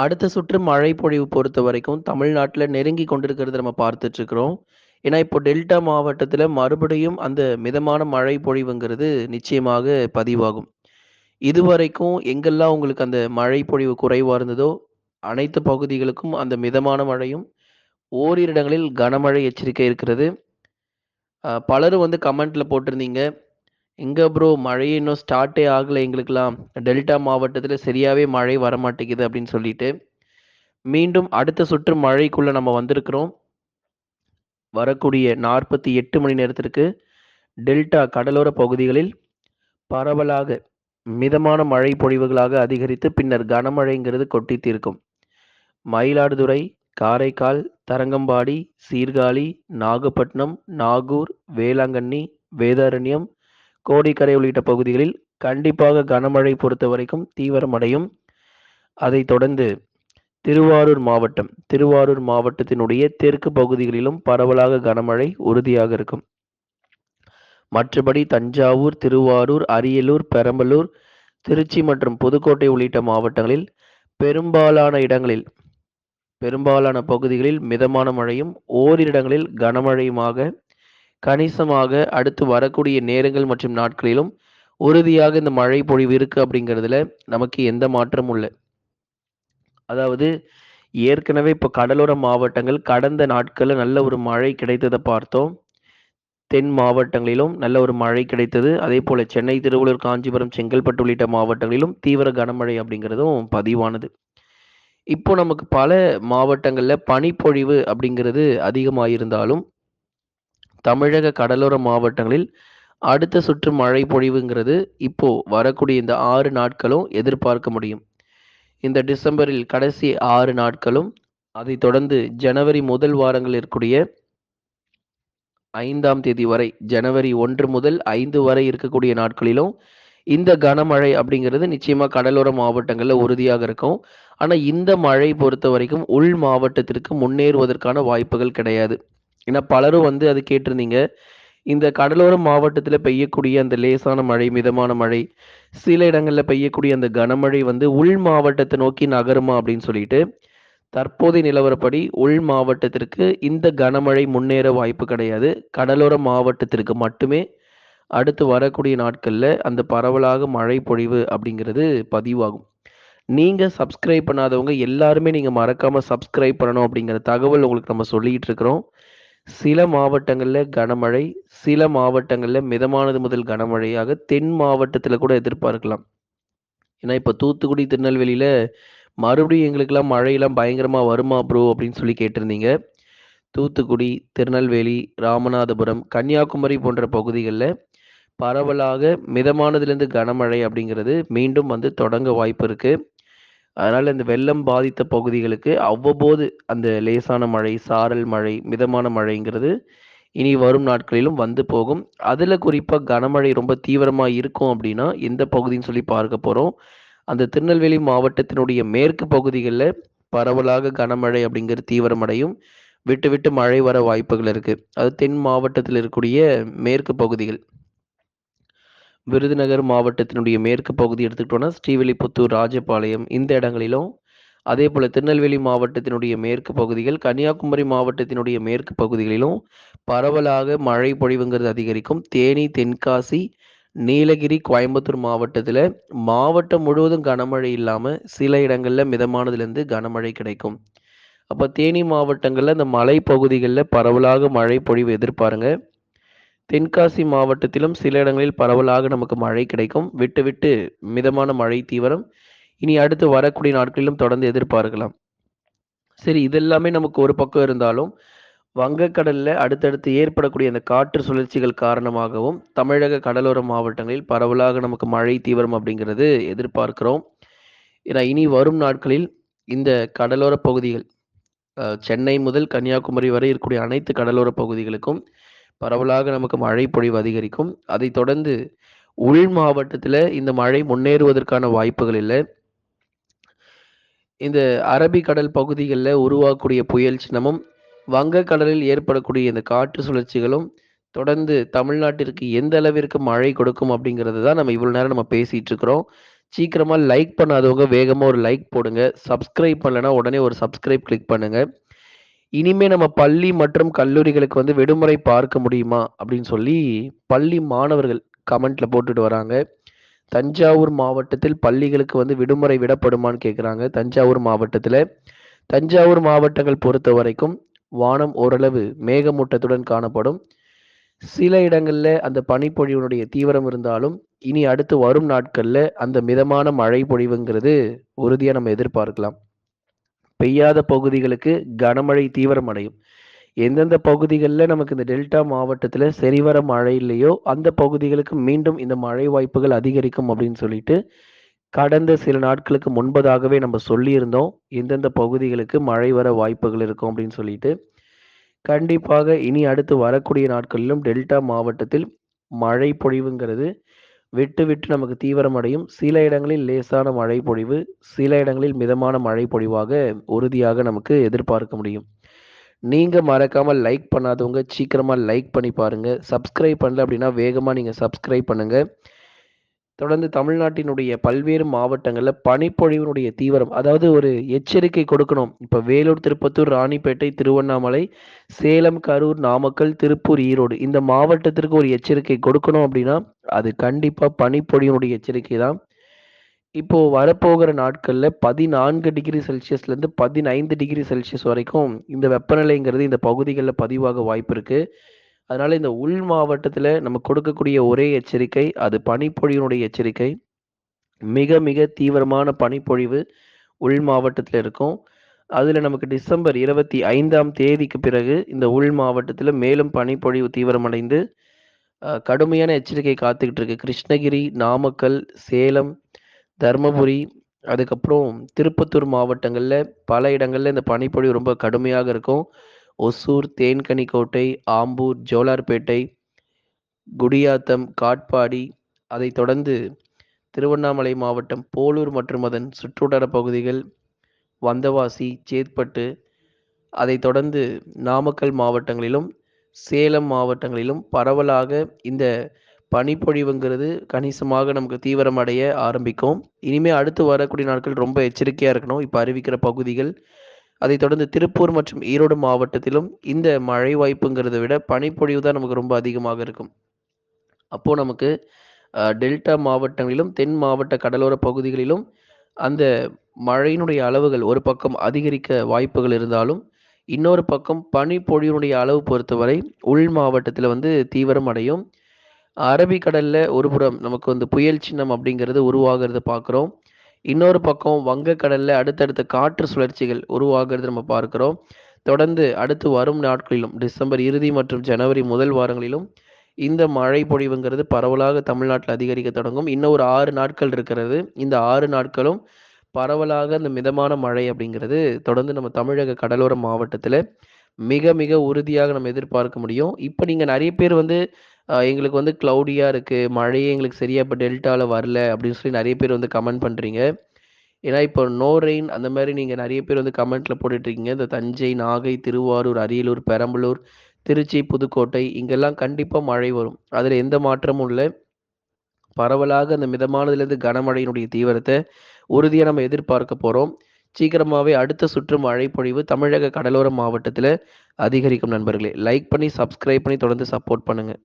அடுத்த சுற்று மழை பொழிவு பொறுத்த வரைக்கும் தமிழ்நாட்டில் நெருங்கி கொண்டிருக்கிறத நம்ம பார்த்துட்டு இருக்கிறோம். ஏன்னா, இப்போ டெல்டா மாவட்டத்தில் மறுபடியும் அந்த மிதமான மழை பொழிவுங்கிறது நிச்சயமாக பதிவாகும். இதுவரைக்கும் எங்கெல்லாம் உங்களுக்கு அந்த மழை பொழிவு குறைவாக இருந்ததோ, அனைத்து பகுதிகளுக்கும் அந்த மிதமான மழையும், ஓரிரு இடங்களில் கனமழை எச்சரிக்கை இருக்கிறது. பலரும் வந்து கமெண்ட்ல போட்டிருந்தீங்க. "எங்க ப்ரோ மழையே இன்னும் ஸ்டார்ட்டே ஆகலை எங்களுக்கெல்லாம். டெல்டா மாவட்டத்தில் சரியாவே மழை வரமாட்டேங்குது" அப்படின்னு சொல்லிட்டு. மீண்டும் அடுத்த சுற்று மழைக்குள்ள நம்ம வந்திருக்கிறோம். வரக்கூடிய 48 மணி நேரத்திற்கு டெல்டா கடலோர பகுதிகளில் பரவலாக மிதமான மழை பொழிவுகளாக அதிகரித்து, பின்னர் கனமழைங்கிறது கொட்டி தீர்க்கும். மயிலாடுதுறை, காரைக்கால், தரங்கம்பாடி, சீர்காழி, நாகப்பட்டினம், நாகூர், வேளாங்கண்ணி, வேதாரண்யம், கோடிக்கரை உள்ளிட்ட பகுதிகளில் கண்டிப்பாக கனமழை பொறுத்தவரைக்கும் தீவிரமடையும். அதைத் தொடர்ந்து திருவாரூர் மாவட்டம் திருவாரூர் மாவட்டத்தினுடைய தெற்கு பகுதிகளிலும் பரவலாக கனமழை உறுதியாக இருக்கும். மற்றபடி தஞ்சாவூர், திருவாரூர், அரியலூர், பெரம்பலூர், திருச்சி மற்றும் புதுக்கோட்டை உள்ளிட்ட மாவட்டங்களில் பெரும்பாலான இடங்களில் பெரும்பாலான பகுதிகளில் மிதமான மழையும், ஓரிரு இடங்களில் கனமழையுமாக, கணிசமாக அடுத்து வரக்கூடிய நேரங்கள் மற்றும் நாட்களிலும் உறுதியாக இந்த மழை பொழிவு இருக்கு அப்படிங்கிறதுல நமக்கு எந்த மாற்றமும் இல்லை அதாவது ஏற்கனவே இப்போ கடலோர மாவட்டங்கள் கடந்த நாட்களில் நல்ல ஒரு மழை கிடைத்ததை பார்த்தோம். தென் மாவட்டங்களிலும் நல்ல ஒரு மழை கிடைத்தது. அதே போல் சென்னை, திருவள்ளூர், காஞ்சிபுரம், செங்கல்பட்டு உள்ளிட்ட மாவட்டங்களிலும் தீவிர கனமழை அப்படிங்கிறதும் பதிவானது. இப்போ நமக்கு பல மாவட்டங்களில் பனிப்பொழிவு அப்படிங்கிறது அதிகமாயிருந்தாலும், தமிழக கடலோர மாவட்டங்களில் அடுத்த சுற்று மழை பொழிவுங்கிறது இப்போ வரக்கூடிய இந்த ஆறு நாட்களும் எதிர்பார்க்க முடியும். இந்த டிசம்பரில் கடைசி ஆறு நாட்களும், அதைத் தொடர்ந்து ஜனவரி முதல் வாரங்கள் இருக்கக்கூடிய ஐந்தாம் தேதி வரை ஜனவரி ஒன்று முதல் ஐந்து வரை இருக்கக்கூடிய நாட்களிலும், இந்த கனமழை அப்படிங்கிறது நிச்சயமாக கடலோர மாவட்டங்களில் உறுதியாக இருக்கும். ஆனால் இந்த மழை பொறுத்த வரைக்கும் உள் மாவட்டத்திற்கு முன்னேறுவதற்கான வாய்ப்புகள் கிடையாது. ஏன்னா, பலரும் வந்து அது கேட்டிருந்தீங்க. இந்த கடலோர மாவட்டத்தில் பெய்யக்கூடிய அந்த லேசான மழை, மிதமான மழை, சில இடங்களில் பெய்யக்கூடிய அந்த கனமழை வந்து உள் மாவட்டத்தை நோக்கி நகருமா அப்படின்னு சொல்லிட்டு, தற்போதைய நிலவரப்படி உள் மாவட்டத்திற்கு இந்த கனமழை முன்னேற வாய்ப்பு கிடையாது. கடலோர மாவட்டத்திற்கு மட்டுமே அடுத்து வரக்கூடிய நாட்களில் அந்த பரவலாக மழை பொழிவு அப்படிங்கிறது பதிவாகும். நீங்கள் சப்ஸ்கிரைப் பண்ணாதவங்க எல்லாருமே நீங்கள் மறக்காமல் சப்ஸ்கிரைப் பண்ணணும் அப்படிங்கிற தகவல் உங்களுக்கு நம்ம சொல்லிட்டு இருக்கிறோம். சில மாவட்டங்களில் கனமழை, சில மாவட்டங்கள்ல மிதமானது முதல் கனமழையாக தென் மாவட்டத்தில கூட எதிர்பார்க்கலாம். ஏன்னா, இப்போ தூத்துக்குடி, திருநெல்வேலியில மறுபடியும் எங்களுக்கெல்லாம் மழையெல்லாம் பயங்கரமா வருமா ப்ரோ அப்படின்னு சொல்லி கேட்டிருந்தீங்க. தூத்துக்குடி, திருநெல்வேலி, ராமநாதபுரம், கன்னியாகுமரி போன்ற பகுதிகள்ல பரவலாக மிதமானதுலேருந்து கனமழை அப்படிங்கிறது மீண்டும் வந்து தொடங்க வாய்ப்பு இருக்கு. அதனால் இந்த வெள்ளம் பாதித்த பகுதிகளுக்கு அவ்வப்போது அந்த லேசான மழை, சாரல் மழை, மிதமான மழைங்கிறது இனி வரும் நாட்களிலும் வந்து போகும். அதில் குறிப்பாக கனமழை ரொம்ப தீவிரமாக இருக்கும் அப்படின்னா, எந்த பகுதின்னு சொல்லி பார்க்க போகிறோம் அந்த திருநெல்வேலி மாவட்டத்தினுடைய மேற்கு பகுதிகளில் பரவலாக கனமழை அப்படிங்கிறது தீவிரமடையும். விட்டு, விட்டு மழை வர வாய்ப்புகள் இருக்குது அது தென் மாவட்டத்தில் இருக்கக்கூடிய மேற்கு பகுதிகள். விருதுநகர் மாவட்டத்தினுடைய மேற்கு பகுதி எடுத்துக்கிட்டோம்னா, ஸ்ரீவில்லிபுத்தூர், ராஜபாளையம் இந்த இடங்களிலும், அதே போல் திருநெல்வேலி மாவட்டத்தினுடைய மேற்கு பகுதிகள், கன்னியாகுமரி மாவட்டத்தினுடைய மேற்கு பகுதிகளிலும் பரவலாக மழை பொழிவுங்கிறது அதிகரிக்கும். தேனி, தென்காசி, நீலகிரி, கோயம்புத்தூர் மாவட்டத்தில் மாவட்டம் முழுவதும் கனமழை இல்லாமல் சில இடங்களில் மிதமானதுலேருந்து கனமழை கிடைக்கும். அப்போ தேனி மாவட்டங்களில் இந்த மலைப்பகுதிகளில் பரவலாக மழை பொழிவு எதிர்பாருங்க. தென்காசி மாவட்டத்திலும் சில இடங்களில் பரவலாக நமக்கு மழை கிடைக்கும். விட்டு, விட்டு மிதமான மழை தீவிரம் இனி அடுத்து வரக்கூடிய நாட்களிலும் தொடர்ந்து எதிர்பார்க்கலாம். சரி இதெல்லாமே நமக்கு ஒரு பக்கம் இருந்தாலும், வங்கக்கடலில் அடுத்தடுத்து ஏற்படக்கூடிய அந்த காற்று சுழற்சிகள் காரணமாகவும், தமிழக கடலோர மாவட்டங்களில் பரவலாக நமக்கு மழை தீவிரம் அப்படிங்கிறது எதிர்பார்க்கிறோம். ஏன்னா, இனி வரும் நாட்களில் இந்த கடலோர பகுதிகள், சென்னை முதல் கன்னியாகுமரி வரை இருக்கக்கூடிய அனைத்து கடலோர பகுதிகளுக்கும் பரவலாக நமக்கு மழை பொழிவு அதிகரிக்கும். அதைத் தொடர்ந்து உள் மாவட்டத்தில் இந்த மழை முன்னேறுவதற்கான வாய்ப்புகள் இல்லை இந்த அரபிக்கடல் பகுதிகளில் உருவாக்கக்கூடிய புயல் சின்னமும், வங்கக்கடலில் ஏற்படக்கூடிய இந்த காற்று சுழற்சிகளும் தொடர்ந்து தமிழ்நாட்டிற்கு எந்த அளவிற்கு மழை கொடுக்கும் அப்படிங்கிறது தான் நம்ம இவ்வளோ நேரம் நம்ம பேசிகிட்டு இருக்கிறோம். சீக்கிரமாக லைக் பண்ணாதவங்க வேகமாக ஒரு லைக் போடுங்க. சப்ஸ்கிரைப் பண்ணலைன்னா உடனே ஒரு சப்ஸ்கிரைப் கிளிக் பண்ணுங்கள் இனிமே நம்ம பள்ளி மற்றும் கல்லூரிகளுக்கு வந்து விடுமுறை பார்க்க முடியுமா? அப்படின்னு சொல்லி பள்ளி மாணவர்கள் கமெண்ட்ல போட்டுட்டு வராங்க. தஞ்சாவூர் மாவட்டத்தில் பள்ளிகளுக்கு வந்து விடுமுறை விடப்படுமான்னு கேட்குறாங்க. தஞ்சாவூர் மாவட்டத்தில் தஞ்சாவூர் மாவட்டங்கள் பொறுத்த வரைக்கும் வானம் ஓரளவு மேகமூட்டத்துடன் காணப்படும். சில இடங்களில் அந்த பனிப்பொழிவுனுடைய தீவிரம் இருந்தாலும், இனி அடுத்து வரும் நாட்களில் அந்த மிதமான மழை பொழிவுங்கிறது உறுதியாக நம்ம எதிர்பார்க்கலாம். பெய்யாத பகுதிகளுக்கு கனமழை தீவிரமடையும். எந்தெந்த பகுதிகளில் நமக்கு இந்த டெல்டா மாவட்டத்தில் சரிவர மழை இல்லையோ, அந்த பகுதிகளுக்கு மீண்டும் இந்த மழை வாய்ப்புகள் அதிகரிக்கும் அப்படின்னு சொல்லிட்டு, கடந்த சில நாட்களுக்கு முன்பதாகவே நம்ம சொல்லியிருந்தோம். எந்தெந்த பகுதிகளுக்கு மழை வர வாய்ப்புகள் இருக்கும் அப்படின்னு சொல்லிட்டு. கண்டிப்பாக இனி அடுத்து வரக்கூடிய நாட்களிலும் டெல்டா மாவட்டத்தில் மழை பொழிவுங்கிறது விட்டு விட்டு நமக்கு தீவிரமடையும். சில இடங்களில் லேசான மழை பொழிவு, சில இடங்களில் மிதமான மழை பொழிவாக உறுதியாக நமக்கு எதிர்பார்க்க முடியும். நீங்கள் மறக்காமல் லைக் பண்ணாதவங்க சீக்கிரமாக லைக் பண்ணி பாருங்கள் சப்ஸ்கிரைப் பண்ணல அப்படின்னா வேகமாக நீங்கள் சப்ஸ்கிரைப் பண்ணுங்கள் தொடர்ந்து தமிழ்நாட்டினுடைய பல்வேறு மாவட்டங்களில் பனிப்பொழிவினுடைய தீவிரம் அதாவது ஒரு எச்சரிக்கை கொடுக்கணும். இப்போ வேலூர், திருப்பத்தூர், ராணிப்பேட்டை, திருவண்ணாமலை, சேலம், கரூர், நாமக்கல், திருப்பூர், ஈரோடு இந்த மாவட்டத்திற்கு ஒரு எச்சரிக்கை கொடுக்கணும் அப்படின்னா, அது கண்டிப்பாக பனிப்பொழியினுடைய எச்சரிக்கை தான். இப்போ வரப்போகிற நாட்கள்ல 14 டிகிரி செல்சியஸ்லேருந்து 15 டிகிரி செல்சியஸ் வரைக்கும் இந்த வெப்பநிலைங்கிறது இந்த பகுதிகளில் பதிவாக வாய்ப்பு இருக்கு. அதனால இந்த உள் மாவட்டத்தில் நம்ம கொடுக்கக்கூடிய ஒரே எச்சரிக்கை, அது பனிப்பொழியினுடைய எச்சரிக்கை. மிக மிக தீவிரமான பனிப்பொழிவு உள் மாவட்டத்தில் இருக்கும். அதில் நமக்கு டிசம்பர் 25ஆம் தேதிக்கு பிறகு இந்த உள் மாவட்டத்தில் மேலும் பனிப்பொழிவு தீவிரமடைந்து, கடுமையான எச்சரிக்கை காத்துக்கிட்டு இருக்கு. கிருஷ்ணகிரி, நாமக்கல், சேலம், தர்மபுரி, அதுக்கப்புறம் திருப்பத்தூர் மாவட்டங்களில் பல இடங்களில் இந்த பனிப்பொழிவு ரொம்ப கடுமையாக இருக்கும். ஒசூர், தேன்கனிக்கோட்டை, ஆம்பூர், ஜோலார்பேட்டை, குடியாத்தம், காட்பாடி, அதைத் தொடர்ந்து திருவண்ணாமலை மாவட்டம் போலூர் மற்றும் அதன் சுற்றுவட்டார பகுதிகள், வந்தவாசி, சேத்பட்டு, அதைத் தொடர்ந்து நாமக்கல் மாவட்டங்களிலும், சேலம் மாவட்டங்களிலும் பரவலாக இந்த பனிப்பொழிவுங்கிறது கணிசமாக நமக்கு தீவிரமடைய ஆரம்பிக்கும். இனிமேல் அடுத்து வரக்கூடிய நாட்கள் ரொம்ப எச்சரிக்கையாக இருக்கணும். இப்போ அறிவிக்கிற பகுதிகள். அதைத் தொடர்ந்து திருப்பூர் மற்றும் ஈரோடு மாவட்டத்திலும் இந்த மழை வாய்ப்புங்கிறத விட பனிப்பொழிவு தான் நமக்கு ரொம்ப அதிகமாக இருக்கும். அப்போது நமக்கு டெல்டா மாவட்டங்களிலும், தென் மாவட்ட கடலோர பகுதிகளிலும் அந்த மழையினுடைய அளவுகள் ஒரு பக்கம் அதிகரிக்க வாய்ப்புகள் இருந்தாலும், இன்னொரு பக்கம் பனிப்பொழிவுடைய அளவு பொறுத்தவரை உள் மாவட்டத்தில் வந்து தீவிரம் அடையும். அரபிக்கடலில் ஒரு புறம் நமக்கு வந்து புயல் சின்னம் அப்படிங்கிறது உருவாகிறத பார்க்குறோம். இன்னொரு பக்கம் வங்கக்கடலில் அடுத்தடுத்த காற்று சுழற்சிகள் உருவாகிறது நம்ம பார்க்குறோம் தொடர்ந்து அடுத்து வரும் நாட்களிலும் டிசம்பர் இறுதி மற்றும் ஜனவரி முதல் வாரங்களிலும் இந்த மழை பொழிவுங்கிறது பரவலாக தமிழ்நாட்டில் அதிகரிக்க தொடங்கும். இன்னும் ஒரு ஆறு நாட்கள் இருக்கிறது. இந்த ஆறு நாட்களும் பரவலாக அந்த மிதமான மழை அப்படிங்கிறது தொடர்ந்து நம்ம தமிழக கடலோர மாவட்டத்தில் மிக மிக உறுதியாக நம்ம எதிர்பார்க்க முடியும். இப்போ நீங்கள் நிறைய பேர் வந்து எங்களுக்கு வந்து க்ளவுடியாக இருக்குது மழையே எங்களுக்கு சரியாக இப்போ டெல்டாவில் வரல அப்படின்னு சொல்லி நிறைய பேர் வந்து கமெண்ட் பண்ணுறீங்க ஏன்னா இப்போ நோ ரெயின் அந்த மாதிரி நீங்கள் நிறைய பேர் வந்து கமெண்ட்டில் போட்டுட்ருக்கீங்க. இந்த தஞ்சை, நாகை, திருவாரூர், அரியலூர், பெரம்பலூர், திருச்சி, புதுக்கோட்டை இங்கெல்லாம் கண்டிப்பாக மழை வரும். அதில் எந்த மாற்றமும் இல்லை பரவலாக அந்த மிதமானதுலேருந்து கனமழையினுடைய தீவிரத்தை உறுதியாக நம்ம எதிர்பார்க்க போகிறோம் சீக்கிரமாகவே அடுத்த சுற்று மழைப்பொழிவு தமிழக கடலோர மாவட்டத்தில் அதிகரிக்கும் நண்பர்களே. லைக் பண்ணி, சப்ஸ்கிரைப் பண்ணி தொடர்ந்து சப்போர்ட் பண்ணுங்கள்